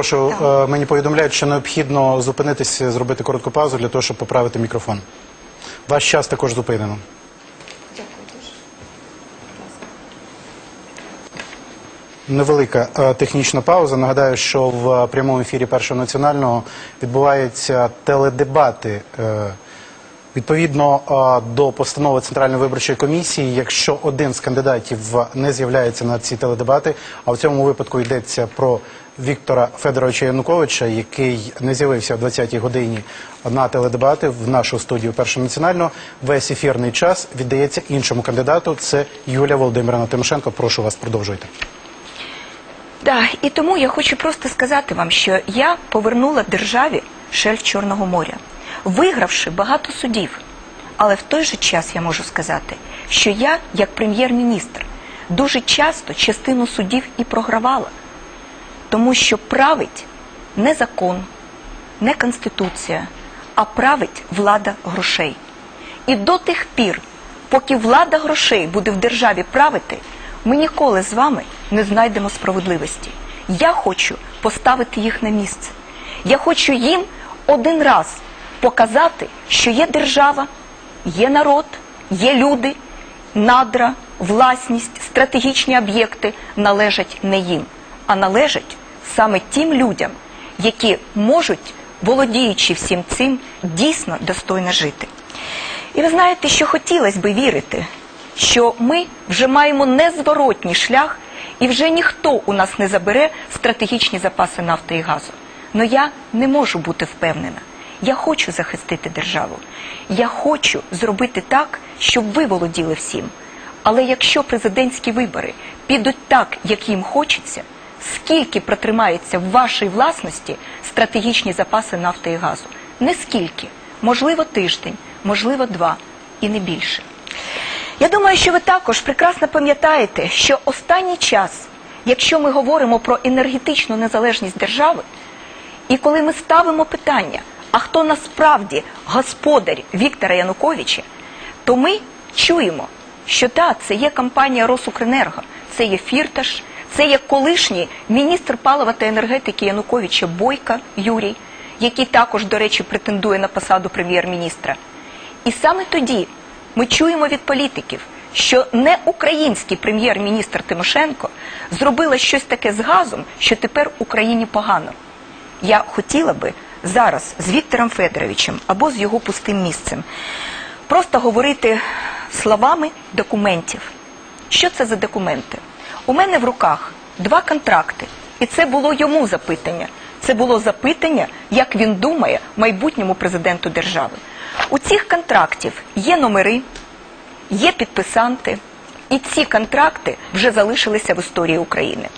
Прошу, е, мені повідомляють, що необхідно зупинитися, зробити коротку паузу для того, щоб поправити мікрофон. Ваш час також зупинено. Невелика е, технічна пауза. Нагадаю, що в прямому ефірі першого національного відбуваються теледебати. Е, Відповідно до постанови Центральної виборчої комісії, якщо один з кандидатів не з'являється на ці теледебати, а в цьому випадку йдеться про Віктора Федоровича Януковича, який не з'явився о 20-й годині на теледебати в нашу студію першого національного, весь ефірний час віддається іншому кандидату. Це Юлія Володимирівна Тимошенко. Прошу вас, продовжуйте. Да, і тому я хочу просто сказати вам, що я повернула державі шельф Чорного моря, вигравши багато судів. Але в той же час я можу сказати, що я, як прем'єр-міністр, дуже часто частину судів і програвала, тому що править не закон, не конституція, а править влада грошей. І до тих пір, поки влада грошей буде в державі правити, ми ніколи з вами не знайдемо справедливості. Я хочу поставити їх на місце. Я хочу їм один раз показати, що є держава, є народ, є люди, надра, власність, стратегічні об'єкти належать не їм, а належать саме тим людям, які можуть, володіючи всім цим, дійсно достойно жити. І ви знаєте, що хотілося би вірити, що ми вже маємо незворотній шлях, і вже ніхто у нас не забере стратегічні запаси нафти і газу. Но я не можу бути впевнена. Я хочу захистити державу. Я хочу зробити так, щоб ви володіли всім. Але якщо президентські вибори підуть так, як їм хочеться, скільки протримається в вашій власності стратегічні запаси нафти і газу? Не скільки, можливо, тиждень, можливо, два і не більше. Я думаю, що ви також прекрасно пам'ятаєте, що останній час, якщо ми говоримо про енергетичну незалежність держави, і коли ми ставимо питання, а хто насправді господар Віктора Януковича, то ми чуємо, що так, це є компанія Росукренерго, це є Фірташ, це є колишній міністр палива та енергетики Януковича Бойка Юрій, який також, до речі, претендує на посаду прем'єр-міністра. І саме тоді ми чуємо від політиків, що не український прем'єр-міністр Тимошенко зробила щось таке з газом, що тепер Україні погано. Я хотіла би зараз з Віктором Федоровичем або з його пустим місцем просто говорити словами документів. Що це за документи? У мене в руках два контракти, і це було йому запитання. Це було запитання, як він думає майбутньому президенту держави. У цих контрактів є номери, є підписанти, і ці контракти вже залишилися в історії України.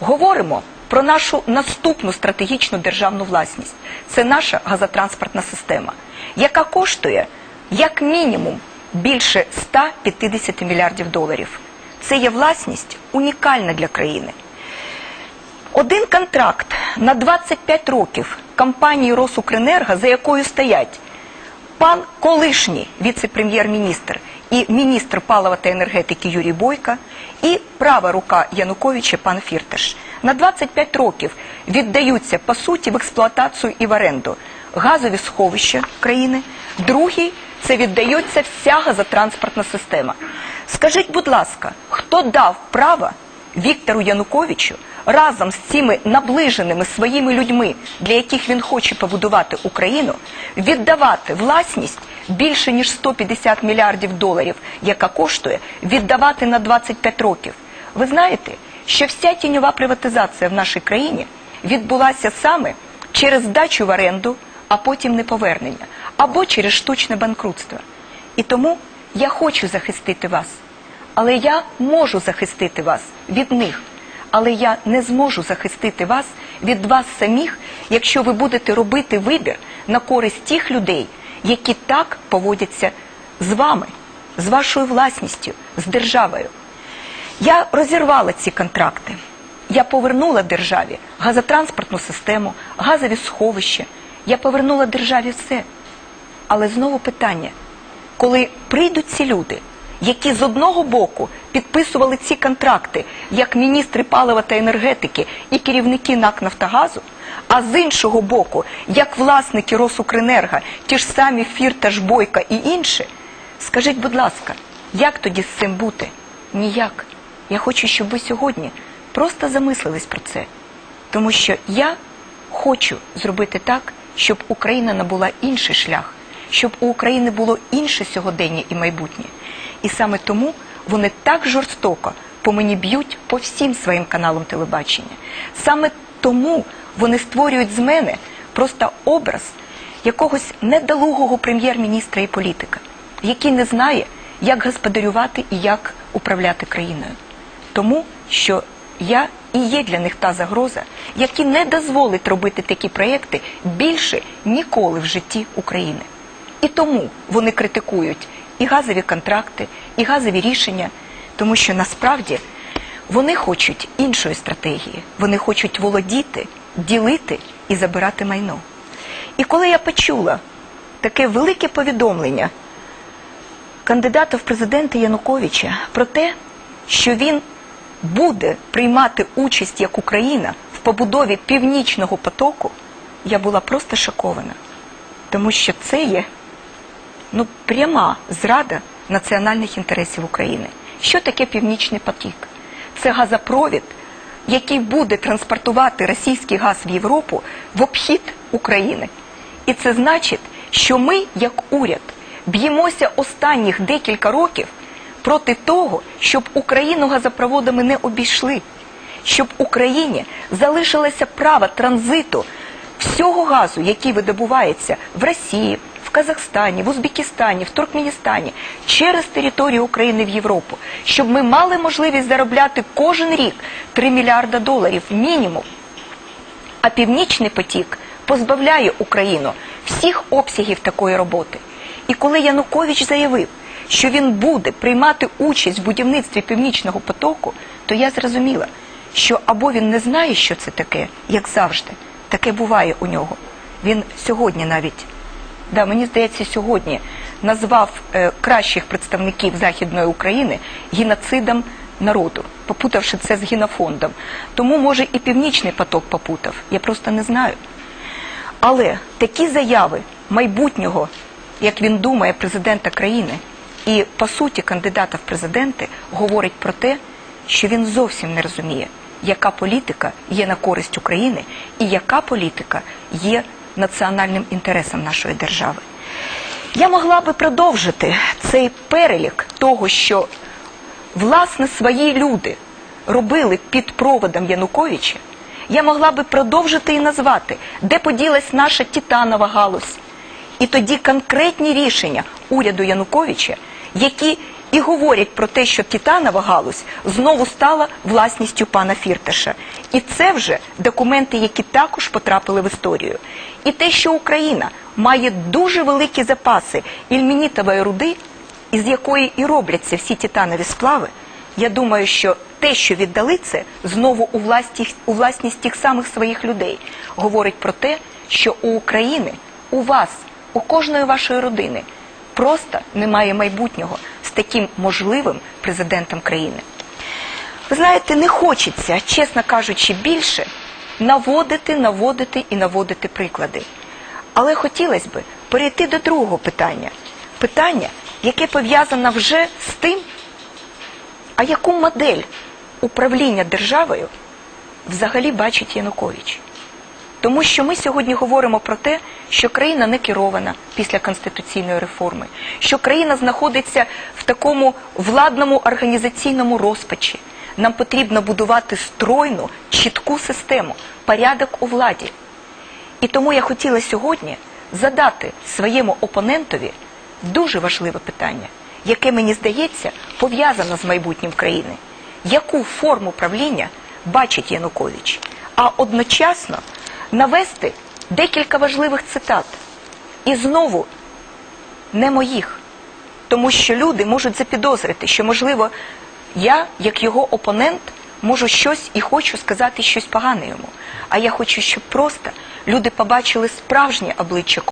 Говоримо про нашу наступну стратегічну державну власність. Це наша газотранспортна система, яка коштує як мінімум більше 150 мільярдів доларів. Це є власність унікальна для країни. Один контракт на 25 років компанії Росукренерго, за якою стоять пан колишній віце-прем'єр-міністр і міністр палива та енергетики Юрій Бойка, і права рука Януковича пан Фірташ. На 25 років віддаються по суті в експлуатацію і в оренду газові сховища країни. Другий це віддається вся газотранспортна система. Скажіть, будь ласка, хто дав право Віктору Януковичу разом з цими наближеними своїми людьми, для яких він хоче побудувати Україну, віддавати власність більше ніж 150 мільярдів доларів, яка коштує, віддавати на 25 років. Ви знаєте, що вся тіньова приватизація в нашій країні відбулася саме через здачу в оренду, а потім неповернення, або через штучне банкрутство. І тому я хочу захистити вас. Але я можу захистити вас від них. Але я не зможу захистити вас від вас самих, якщо ви будете робити вибір на користь тих людей, які так поводяться з вами, з вашою власністю, з державою. Я розірвала ці контракти. Я повернула державі газотранспортну систему, газові сховища. Я повернула державі все. Але знову питання: коли прийдуть ці люди, які з одного боку підписували ці контракти як міністри палива та енергетики і керівники НАК Нафтогазу, а з іншого боку, як власники Росукренерго, ті ж самі Фірташ, Бойка і інші, скажіть, будь ласка, як тоді з цим бути? Ніяк. Я хочу, щоб ви сьогодні просто замислились про це. Тому що я хочу зробити так, щоб Україна набула інший шлях, щоб у України було інше сьогодення і майбутнє. І саме тому вони так жорстоко по мені б'ють по всім своїм каналам телебачення. Саме тому вони створюють з мене просто образ якогось недолугого прем'єр-міністра і політика, який не знає, як господарювати і як управляти країною. Тому що я і є для них та загроза, яка не дозволить робити такі проєкти більше ніколи в житті України. І тому вони критикують і газові контракти, і газові рішення, тому що насправді вони хочуть іншої стратегії. Вони хочуть володіти, ділити і забирати майно. І коли я почула таке велике повідомлення кандидата в президенти Януковича про те, що він буде приймати участь як Україна в побудові північного потоку, я була просто шокована, тому що це є ну, пряма зрада національних інтересів України. Що таке північний потік? Це газопровід, який буде транспортувати російський газ в Європу в обхід України. І це значить, що ми, як уряд, б'ємося останніх декілька років проти того, щоб Україну газопроводами не обійшли, щоб Україні залишилося право транзиту всього газу, який видобувається в Росії, Казахстані, в Узбекистані, в Туркменістані, через територію України в Європу, щоб ми мали можливість заробляти кожен рік 3 мільярда доларів мінімум. А північний потік позбавляє Україну всіх обсягів такої роботи. І коли Янукович заявив, що він буде приймати участь в будівництві північного потоку, то я зрозуміла, що або він не знає, що це таке, як завжди, таке буває у нього. Він сьогодні навіть, да, мені здається, сьогодні назвав е, кращих представників Західної України геноцидом народу, попутавши це з генофондом. Тому, може, і північний поток попутав. Я просто не знаю. Але такі заяви майбутнього, як він думає, президента країни, і по суті кандидата в президенти говорить про те, що він зовсім не розуміє, яка політика є на користь України і яка політика є національним інтересом нашої держави. Я могла би продовжити цей перелік того, що власне свої люди робили під проводом Януковича, я могла би продовжити і назвати, де поділась наша титанова галузь. І тоді конкретні рішення уряду Януковича, які і говорять про те, що титанова галузь знову стала власністю пана Фірташа. І це вже документи, які також потрапили в історію. І те, що Україна має дуже великі запаси ільмінітової руди, із якої і робляться всі титанові сплави, я думаю, що те, що віддали це знову у власність, у власність тих самих своїх людей, говорить про те, що у України, у вас, у кожної вашої родини просто немає майбутнього таким можливим президентом країни. Ви знаєте, не хочеться, чесно кажучи, більше наводити, наводити і наводити приклади. Але хотілося б перейти до другого питання. Питання, яке пов'язане вже з тим, а яку модель управління державою взагалі бачить Янукович? Тому що ми сьогодні говоримо про те, що країна не керована після конституційної реформи, що країна знаходиться в такому владному організаційному розпачі. Нам потрібно будувати стройну, чітку систему, порядок у владі. І тому я хотіла сьогодні задати своєму опонентові дуже важливе питання, яке мені здається пов'язано з майбутнім країни. Яку форму правління бачить Янукович? А одночасно навести декілька важливих цитат. І знову не моїх, тому що люди можуть запідозрити, що, можливо, я, як його опонент, можу щось і хочу сказати щось погане йому. А я хочу, щоб просто люди побачили справжнє обличчя